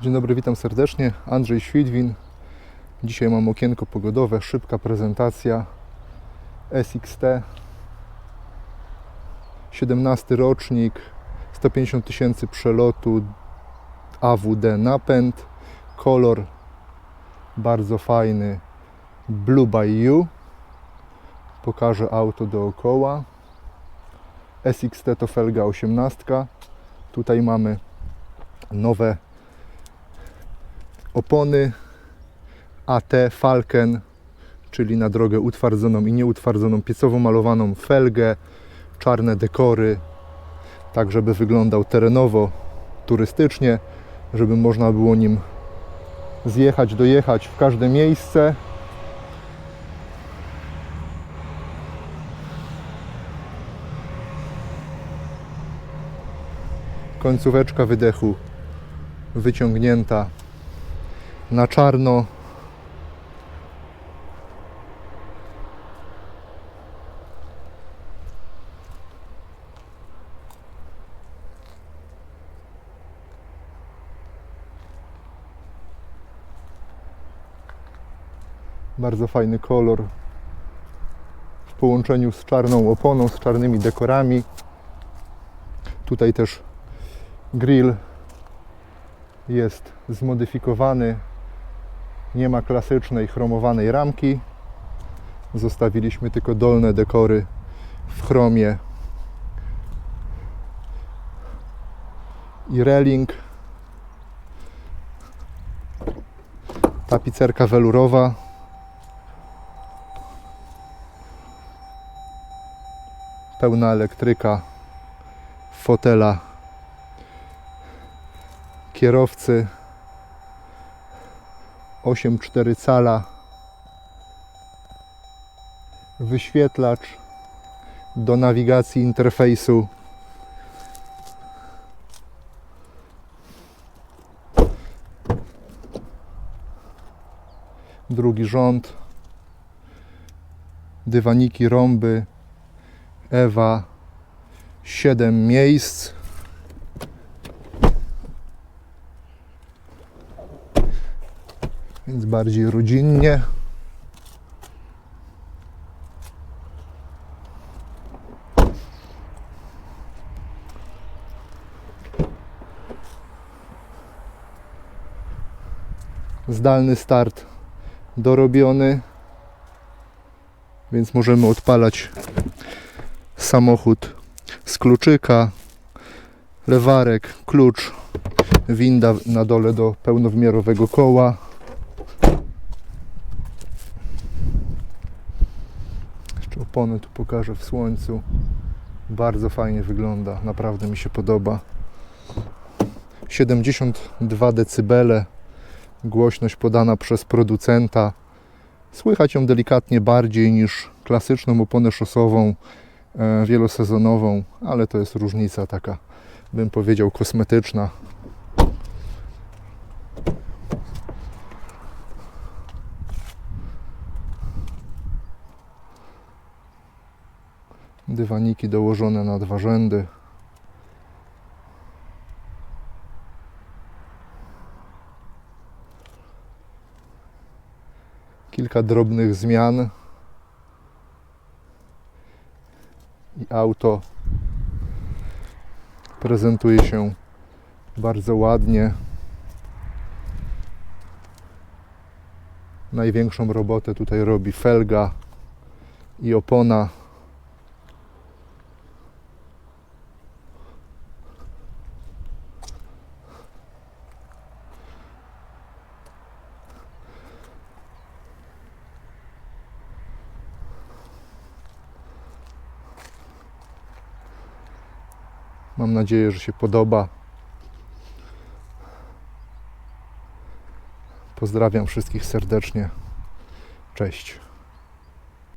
Dzień dobry, witam serdecznie. Andrzej Świdwin. Dzisiaj mam okienko pogodowe, szybka prezentacja SXT. 17 rocznik, 150 tysięcy przelotu, AWD napęd, kolor bardzo fajny, Blue by You. Pokażę auto dookoła. SXT to felga 18. Tutaj mamy nowe opony AT Falken, czyli na drogę utwardzoną i nieutwardzoną, piecowo malowaną felgę, czarne dekory, tak żeby wyglądał terenowo, turystycznie, żeby można było nim zjechać, dojechać w każde miejsce. Końcóweczka wydechu wyciągnięta na czarno. Bardzo fajny kolor w połączeniu z czarną oponą, z czarnymi dekorami. Tutaj też grill jest zmodyfikowany. Nie ma klasycznej chromowanej ramki. Zostawiliśmy tylko dolne dekory w chromie i reling. Tapicerka welurowa. Pełna elektryka fotela kierowcy 8,4 cala. Wyświetlacz do nawigacji interfejsu. Drugi rząd. Dywaniki rąby. Ewa 7 miejsc więc bardziej rodzinnie. Zdalny start dorobiony, więc możemy odpalać samochód z kluczyka, lewarek, klucz, winda na dole do pełnowymiarowego koła. Opony tu pokażę w słońcu. Bardzo fajnie wygląda, naprawdę mi się podoba. 72 dB, głośność podana przez producenta. Słychać ją delikatnie bardziej niż klasyczną oponę szosową e, wielosezonową, ale to jest różnica taka, bym powiedział, kosmetyczna. Dywaniki dołożone na dwa rzędy. Kilka drobnych zmian. I auto prezentuje się bardzo ładnie. Największą robotę tutaj robi felga i opona Mam nadzieję, że się podoba. Pozdrawiam wszystkich serdecznie. Cześć.